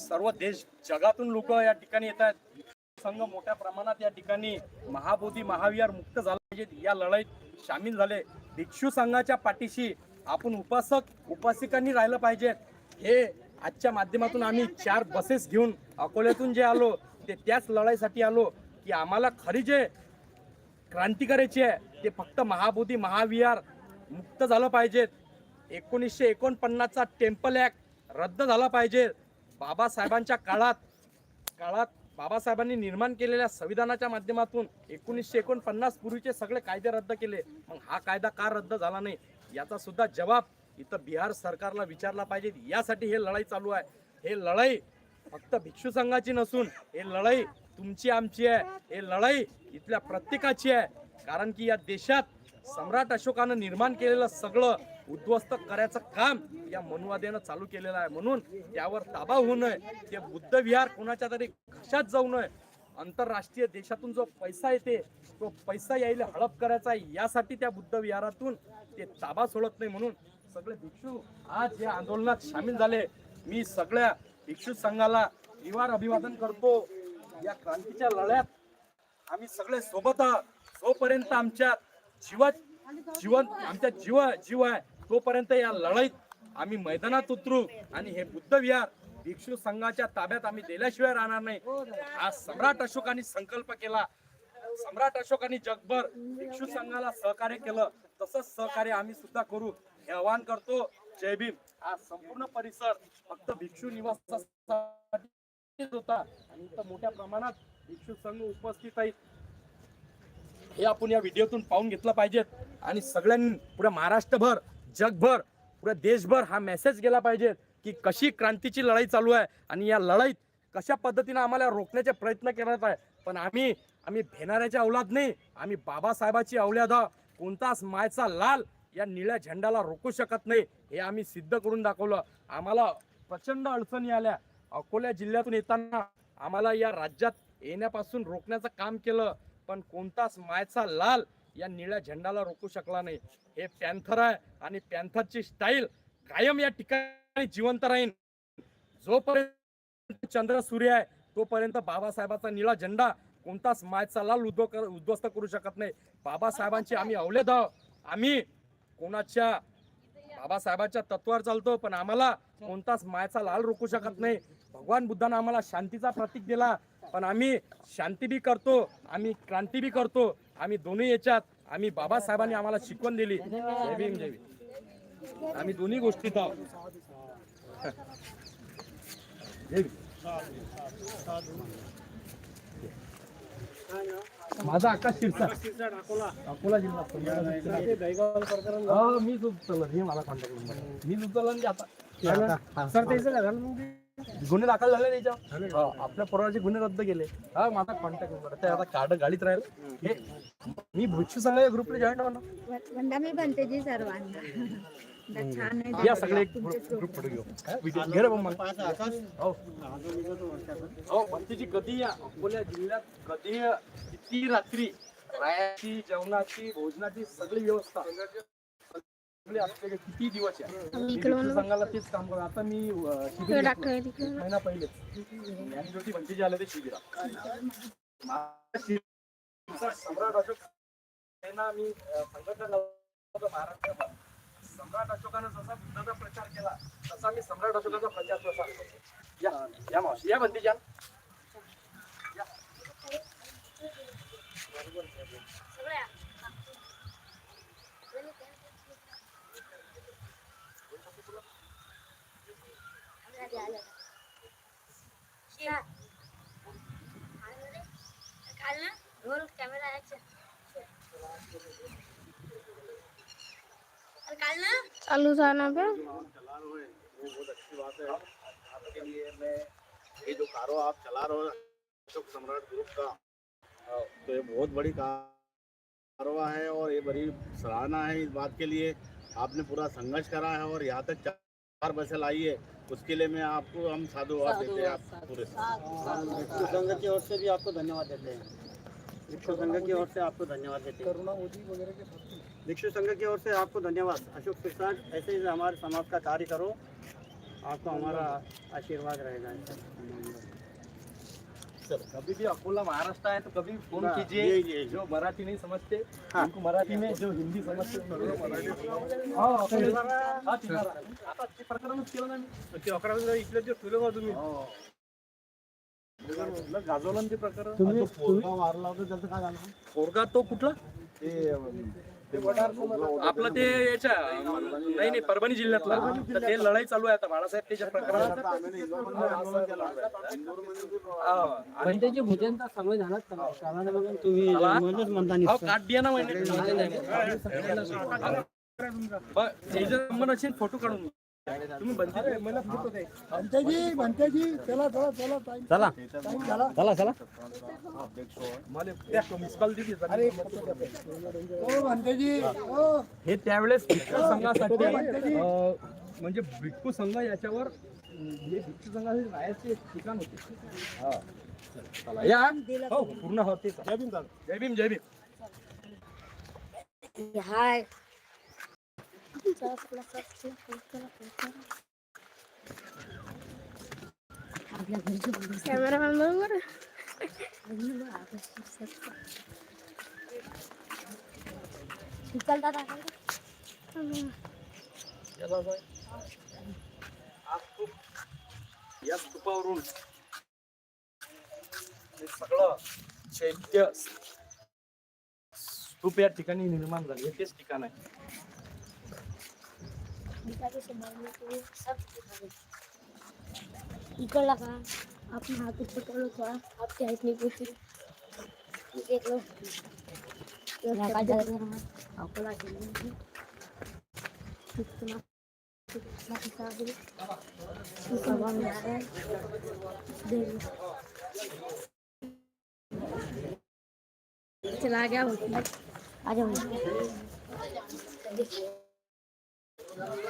सर्व देश जगातून लोक या ठिकाणी येत आहेत. संघ मोठ्या प्रमाणात या ठिकाणी महाबोधी महाविहार मुक्त झाला पाहिजेत या लढाईत सामील झाले. भिक्षू संघाच्या पाठीशी आपण उपासक उपासिकांनी राहिलं पाहिजे. हे आजच्या माध्यमातून आम्ही चार बसेस घेऊन अकोल्यातून जे आलो ते त्याच लढाईसाठी आलो की आम्हाला खरी जे क्रांती करायची आहे ते फक्त महाबोधी महाविहार मुक्त झालं पाहिजेत एकोणीसशे एकोणपन्नासचा टेम्पल ॲक्ट रद्द झाला पाहिजे. बाबासाहेबांच्या काळात काळात बाबासाहेबांनी निर्माण केलेल्या संविधानाच्या माध्यमातून एकोणीसशे एकोणपन्नास पूर्वीचे सगळे कायदे रद्द केले. मग हा कायदा का रद्द झाला नाही? याचा सुद्धा जबाब इथं बिहार सरकारला विचारला पाहिजे. यासाठी हे लढाई चालू आहे. हे लढाई फक्त भिक्षू संघाची नसून हे लढाई तुमची आमची आहे. हे लढाई इथल्या प्रत्येकाची आहे. कारण की या देशात सम्राट अशोकानं निर्माण केलेलं सगळं उद्ध्वस्त करायचं काम या मनुवाद्यानं चालू केलेलं आहे. म्हणून त्यावर ताबा होऊ नये. ते बुद्ध विहार कोणाच्या तरी घशात जाऊ नये. आंतरराष्ट्रीय देशातून जो पैसा येते तो पैसा यायला हडप करायचा आहे. यासाठी त्या बुद्ध विहारातून ते ताबा सोडत नाही. म्हणून सगळे भिक्षू आज या आंदोलनात सामील झाले. मी सगळ्या भिक्षू संघाला निवार अभिवादन करतो. या क्रांतीच्या लढ्यात आम्ही सगळे सोबत आहोत. जोपर्यंत आमच्या जीवात जीवन आमच्या जीव जीव आहे तोपर्यंत या लढाईत आम्ही मैदानात उतरू आणि हे बुद्ध विहार भिक्षू संघाच्या ताब्यात आम्ही दिल्याशिवाय राहणार नाही. हा सम्राट अशोकाने संकल्प केला. सम्राट अशोकांनी जगभर भिक्षू संघाला सहकार्य केलं. तसंच सहकार्य आम्ही सुद्धा करू. हे आवाहन करतो. जय भीम. हा संपूर्ण परिसर फक्त भिक्षू निवासासाठी होता. आणि इथं मोठ्या प्रमाणात भिक्षू संघ उपस्थित आहेत. हे आपण या व्हिडिओतून पाहून घेतलं पाहिजेत. आणि सगळ्यांनी पुढे महाराष्ट्रभर जगभर पुऱ्या देशभर हा मेसेज गेला पाहिजे की कशी क्रांतीची लढाई चालू आहे आणि या लढाईत कशा पद्धतीनं आम्हाला रोखण्याचे प्रयत्न करत आहे. पण आम्ही आम्ही भेणाऱ्याच्या अवलाद नाही आम्ही बाबासाहेबाची अवलाद कोणताच मायचा लाल या निळ्या झेंडाला रोखू शकत नाही हे आम्ही सिद्ध करून दाखवलं. आम्हाला प्रचंड अडचणी आल्या. अकोला जिल्ह्यातून येताना आम्हाला या राज्यात येण्यापासून रोखण्याचं काम केलं. पण कोणताच मायचा लाल या निळ्या झेंडाला रोखू शकला नाही. हे पॅन्थर आहे आणि पॅन्थरची स्टाईल कायम या ठिकाणी जिवंत राहील. जोपर्यंत चंद्र सूर्य आहे तोपर्यंत बाबासाहेबाचा निळा झेंडा कोणताच मायचा लाल उद्धव कर उद्ध्वस्त करू शकत नाही. बाबासाहेबांची आम्ही अवलेद आहोत. आम्ही कोणाच्या बाबासाहेबांच्या तत्वावर चालतो पण आम्हाला कोणताच मायचा लाल रोखू शकत नाही. भगवान बुद्धानं आम्हाला शांतीचा प्रतीक दिला. पण आम्ही शांती बी करतो आम्ही क्रांती बी करतो. आम्ही दोन्ही याच्यात आम्ही बाबासाहेबांनी आम्हाला शिकवण दिली. जय भीम जय भीम. आम्ही दोन्ही गोष्टीत आहोत. माझा आकाश शिरसा. अकोला जिल्हा. मीच उचललं. हे मला कॉन्टॅक्ट उचललं आणि आता सर त्याचं? गुन्हे दाखल झाले त्याच्यावर हो, आपल्या पोराचे गुन्हे रद्द केले. हा माझा कॉन्टॅक्ट नंबर ते आता कार्ड गाडीत राहील. हे मी भुच्ची संघ ग्रुपला जॉईन होणार. वंदा मी बनते जी सर्वांना. दा छान आहे. या सगळे एक ग्रुप फोटो घेऊ. हा, video घे रे मग मला. हो. भक्तीची गदी आहे. अकोला जिल्ह्यात आहे. किती रात्री? रायाची जेवणाची भोजनाची सगळी व्यवस्था. किती दिवस आहे? संघाला तेच काम करतो आता मी शिबिर महिना पहिले. ज्योती भंतीजी आले ते शिबिरात. सम्राट अशोक मी संघटना महाराष्ट्रात सम्राट अशोकानं जसा बुद्धाचा प्रचार केला तसा मी सम्राट अशोकाचा प्रचार प्रसार करतो या या मावशी. या भंतीजा या. चालू बहुत अच्छी बात है आपके लिए मैं ये जो कारो आप चला रहे हो अशोक सम्राट ग्रुप का तो ये बहुत बड़ी कारवा है और ये बड़ी सराहना है इस बात के लिए। आपने पूरा संघर्ष करा है और यहाँ तक चार बसें लाई है उसके लिए मैं आपको हम साधुवाद देते हैं आप पूरे संघ की ओर से भी आपको धन्यवाद देते हैं। विश्व संघ की ओर से आपको धन्यवाद देते हैं विश्व संघ की ओर से आपको धन्यवाद। अशोक प्रसाद ऐसे ही हमारे समाज का कार्य करो आपको हमारा आशीर्वाद रहेगा। कभी भी अकोला महाराष्ट्र है तो कभी फोन कीजिए जो मराठी नहीं समझते हाँ. उनको मराठी में जो हिंदी समझते हाँ, केलं तुम्ही. गाजवलं ना ते प्रकरण. तुम्ही पोरगा वारला होता त्याचं काय झालं? पोरगा तो कुठला? ते आपलं ते याच्या नाही नाही परभणी जिल्ह्यातला. तर ते लढाई चालू आहे आता. बाळासाहेब त्याच्या प्रकरणात. त्याची भोजनचा समय झाला कालाने बघा तुम्ही आला? म्हणूनच म्हणता निसतं. काट दिया ना महिने बरं, जे जे नंबर असेल फोटो काढून भंतेजी भंतेजी चला चला चला टाइम चला. टाइम झाला. चला चला. अरे ओ भंतेजी ओ हे त्यावेळेस भिक्खू संघासाठी अं, म्हणजे भिक्खू संघ याच्यावर हे भिक्खू संघाचे राहायचे ठिकाण होते. हा. चला, या. हो पूर्ण होते. जय भीम जय भीम जय भीम. हाय कॅमेरामॅन बरोबर चल दादा याला काय? आज खूप या स्तूपावरून हे सगळं चैत्य स्तूप या ठिकाणी निर्माण झाले हे तेच ठिकाण आहे इकडला का आपण हात पकडलो थोडा आपल्या हातने पोचली घेतलो अकोला चला गया आ चल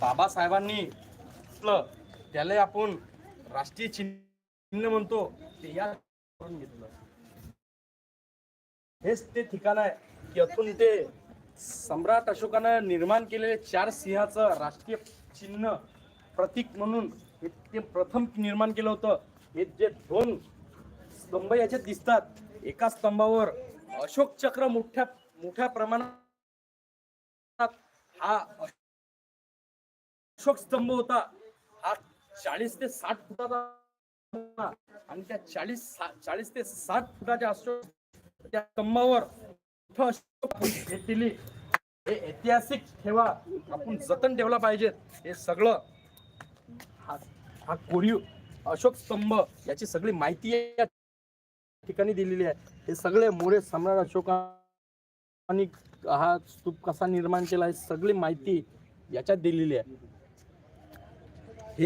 बाबासाहेबांनी म्हटलं त्याला आपण राष्ट्रीय चिन्ह म्हणतो ते या करून घेतलं. हेच ते ठिकाण आहे की अतून ते सम्राट अशोकानं निर्माण केलेले चार सिंहाचं राष्ट्रीय चिन्ह प्रतीक म्हणून हे ते प्रथम निर्माण केलं होतं. हे जे दोन स्तंभ याच्यात दिसतात. एका स्तंभावर अशोक चक्र मोठ्या मोठ्या प्रमाणात हा अशोक स्तंभ होता. हा चाळीस ते साठ फुटाचा आणि त्या चाळीस चाळीस ते साठ फुटाच्या अशोक त्या स्तंभावर मोठं अशोक हे ऐतिहासिक ठेवा. आपण जतन ठेवला पाहिजे. हे सगळं हा हा कोरीव अशोक स्तंभ याची सगळी माहिती आहे. ठिकाणी दिलेली आहे. हे सगळे मोरे सम्राट अशोकांनी हा स्तूप कसा निर्माण केला आहे सगळी माहिती याच्यात दिलेली आहे.